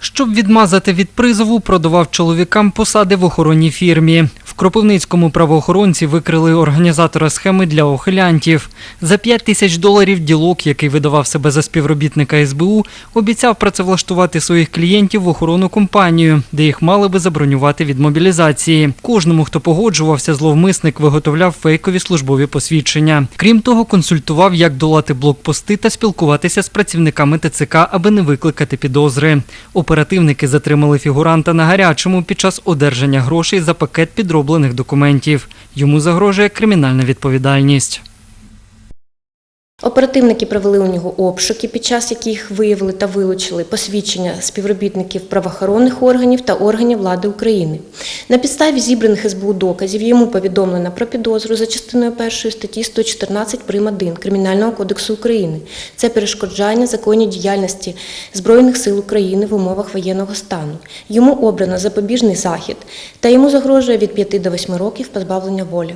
Щоб відмазати від призову, продавав чоловікам посади в охоронній фірмі. Кропивницькому правоохоронці викрили організатора схеми для ухилянтів. За 5 тисяч доларів ділок, який видавав себе за співробітника СБУ, обіцяв працевлаштувати своїх клієнтів в охоронну компанію, де їх мали би забронювати від мобілізації. Кожному, хто погоджувався, зловмисник виготовляв фейкові службові посвідчення. Крім того, консультував, як долати блокпости та спілкуватися з працівниками ТЦК, аби не викликати підозри. Оперативники затримали фігуранта на гарячому під час одержання грошей за пакет підроблених документів. Йому загрожує кримінальна відповідальність. Оперативники провели у нього обшуки, під час яких виявили та вилучили посвідчення співробітників правоохоронних органів та органів влади України. На підставі зібраних СБУ доказів йому повідомлено про підозру за частиною першої статті 114 прим. 1 Кримінального кодексу України. Це перешкоджання законній діяльності Збройних сил України в умовах воєнного стану. Йому обрано запобіжний захід та йому загрожує від 5 до 8 років позбавлення волі.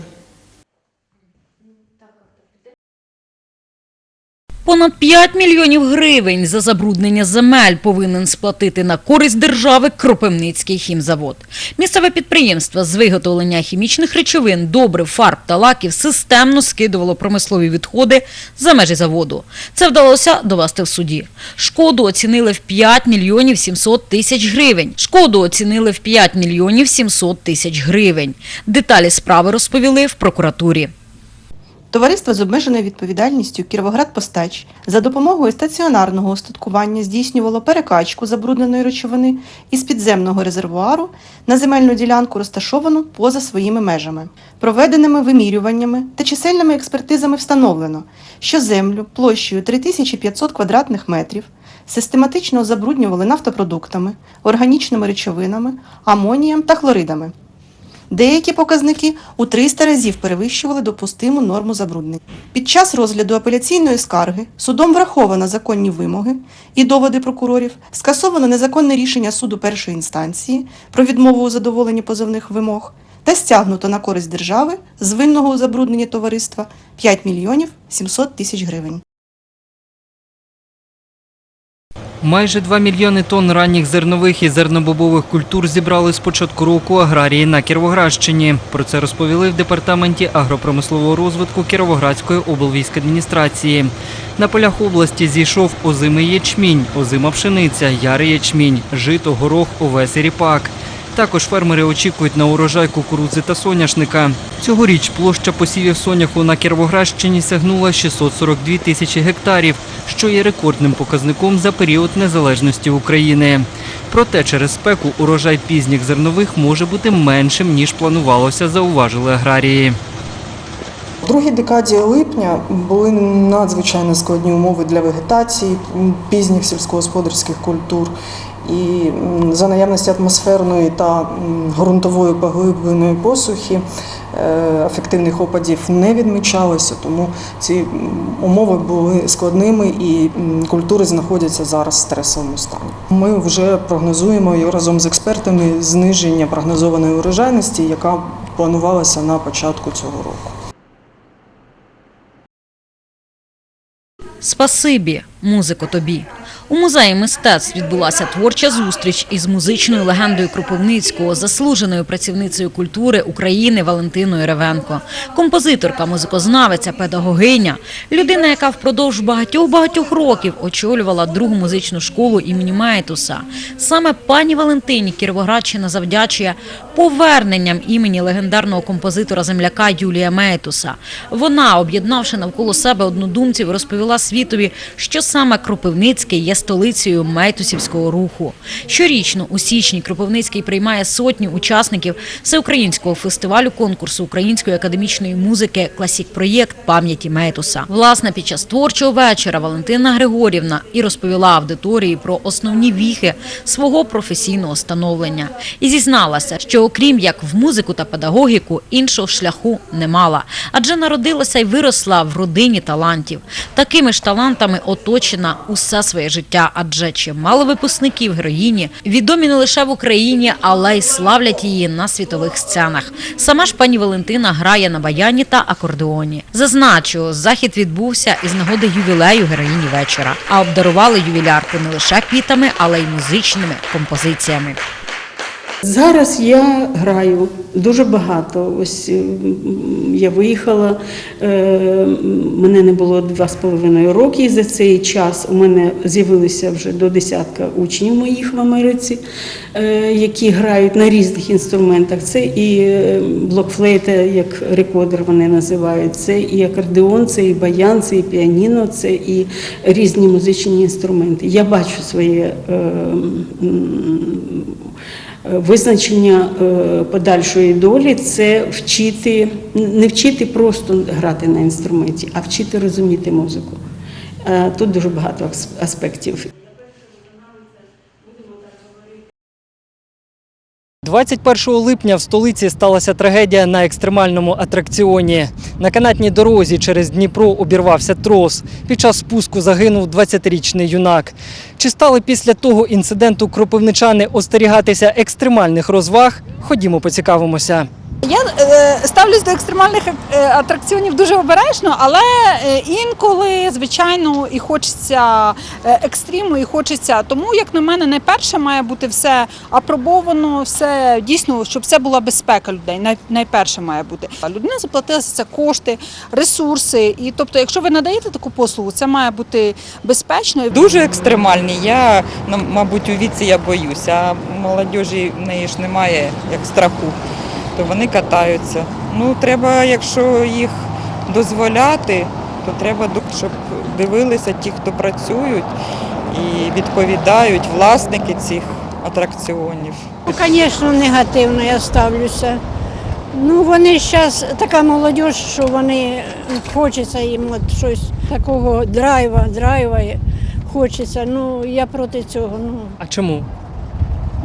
Понад 5 мільйонів гривень за забруднення земель повинен сплатити на користь держави Кропивницький хімзавод. Місцеве підприємство з виготовлення хімічних речовин, добрив, фарб та лаків системно скидувало промислові відходи за межі заводу. Це вдалося довести в суді. Шкоду оцінили в 5 мільйонів 700 тисяч гривень. Шкоду оцінили в 5 мільйонів 700 тисяч гривень. Деталі справи розповіли в прокуратурі. Товариство з обмеженою відповідальністю Кіровоград-Постач за допомогою стаціонарного устаткування здійснювало перекачку забрудненої речовини із підземного резервуару на земельну ділянку, розташовану поза своїми межами. Проведеними вимірюваннями та чисельними експертизами встановлено, що землю площею 3500 квадратних метрів систематично забруднювали нафтопродуктами, органічними речовинами, амонієм та хлоридами. Деякі показники у 300 разів перевищували допустиму норму забруднення. Під час розгляду апеляційної скарги судом враховано законні вимоги і доводи прокурорів, скасовано незаконне рішення суду першої інстанції про відмову у задоволенні позовних вимог та стягнуто на користь держави з винного у забрудненні товариства 5 мільйонів 700 тисяч гривень. Майже 2 мільйони тонн ранніх зернових і зернобобових культур зібрали з початку року аграрії на Кіровоградщині. Про це розповіли в департаменті агропромислового розвитку Кіровоградської облвійськадміністрації. На полях області зійшов озимий ячмінь, озима пшениця, ярий ячмінь, жито, горох, овес і ріпак. Також фермери очікують на урожай кукурудзи та соняшника. Цьогоріч площа посівів соняху на Кіровоградщині сягнула 642 тисячі гектарів, що є рекордним показником за період незалежності України. Проте через спеку урожай пізніх зернових може бути меншим, ніж планувалося, зауважили аграрії. В другій декаді липня були надзвичайно складні умови для вегетації пізніх сільськогосподарських культур. І за наявності атмосферної та ґрунтової поглибленої посухи ефективних опадів не відмічалося, тому ці умови були складними і культури знаходяться зараз в стресовому стані. Ми вже прогнозуємо разом з експертами зниження прогнозованої урожайності, яка планувалася на початку цього року. Спасибі, музико тобі. У музеї мистецтв відбулася творча зустріч із музичною легендою Кропивницького, заслуженою працівницею культури України Валентиною Ревенко. Композиторка, музикознавиця, педагогиня, людина, яка впродовж багатьох багатьох років очолювала другу музичну школу імені Мейтуса. Саме пані Валентині Кіровоградщина завдячує поверненням імені легендарного композитора земляка Юлія Мейтуса. Вона, об'єднавши навколо себе однодумців, розповіла світові, що саме Кропивницький є столицею Мейтусівського руху. Щорічно у січні Кропивницький приймає сотні учасників всеукраїнського фестивалю конкурсу української академічної музики Класік проєкт пам'яті Мейтуса. Власне, під час творчого вечора Валентина Григорівна і розповіла аудиторії про основні віхи свого професійного становлення і зізналася, що окрім як в музику та педагогіку, іншого шляху не мала, адже народилася і виросла в родині талантів. Такими ж талантами оточена усе своє життя. Життя, адже чимало випускників героїні відомі не лише в Україні, але й славлять її на світових сценах. Сама ж пані Валентина грає на баяні та акордеоні. Зазначу, захід відбувся із нагоди ювілею героїні вечора, а обдарували ювілярку не лише квітами, але й музичними композиціями. Зараз я граю дуже багато. Ось я виїхала, е, мене не було два з половиною роки. І за цей час у мене з'явилися вже до десятка учнів моїх в Америці, е, які грають на різних інструментах. Це і е, блокфлейта, як рекордер вони називають, це і акордеон, це і баян, це і піаніно, це і різні музичні інструменти. Я бачу своє. Е, Визначення е, подальшої долі це вчити, не вчити просто грати на інструменті, а вчити розуміти музику. Е, Тут дуже багато ас- аспектів. 21 липня в столиці сталася трагедія на екстремальному атракціоні. На канатній дорозі через Дніпро обірвався трос. Під час спуску загинув 20-річний юнак. Чи стали після того інциденту кропивничани остерігатися екстремальних розваг? Ходімо, поцікавимося. Я е, ставлюсь до екстремальних е, атракціонів дуже обережно, але е, інколи, звичайно, і хочеться екстриму, і хочеться. Тому, як на мене, найперше має бути все апробовано, все дійсно, щоб це була безпека людей. Найперше має бути. Людина заплатила за це кошти, ресурси. І тобто, якщо ви надаєте таку послугу, це має бути безпечно. Дуже екстремальні. Я, ну, мабуть, у віці я боюся, а молодіжі в неї ж немає як страху, то вони катаються. Ну, треба, якщо їх дозволяти, то треба, щоб дивилися ті, хто працюють і відповідають власники цих атракціонів. Ну, звісно, негативно я ставлюся. Ну, вони зараз така молодь, що вони хочеться їм от щось такого драйва, драйва хочеться. Ну, я проти цього. Ну, А чому?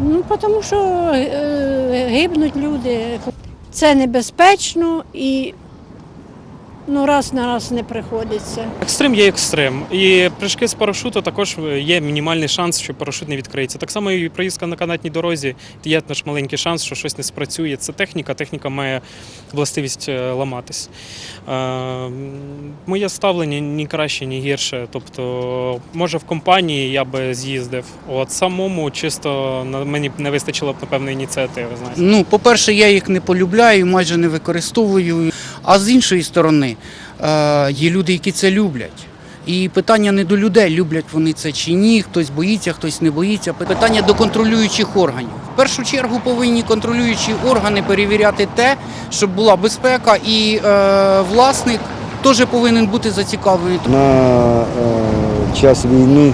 Ну тому що е, гибнуть люди. Це небезпечно і ну, раз на раз не приходиться. Екстрим є екстрим. І прыжки з парашуту також є мінімальний шанс, що парашут не відкриється. Так само і проїздка на канатній дорозі є наш маленький шанс, що щось не спрацює. Це техніка, техніка має властивість е, ламатись. Е, Моє ставлення ні краще, ні гірше. Тобто, може, в компанії я би з'їздив. От самому чисто на мені не вистачило б напевно ініціативи. Знаєте. Ну, по-перше, я їх не полюбляю, майже не використовую. А з іншої сторони, е, є люди, які це люблять. І питання не до людей, люблять вони це чи ні, хтось боїться, хтось не боїться. Питання до контролюючих органів. В першу чергу повинні контролюючі органи перевіряти те, щоб була безпека, і е, власник теж повинен бути зацікавлений. На е, час війни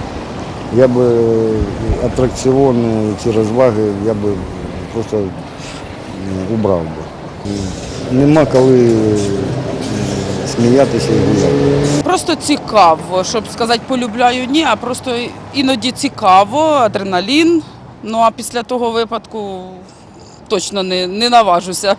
я би е, атракціони, ці розваги я би просто м, убрав би. Нема коли е, сміятися і гуляти. Просто цікаво, щоб сказати полюбляю, ні, а просто іноді цікаво, адреналін. Ну а після того випадку точно не, не наважуся.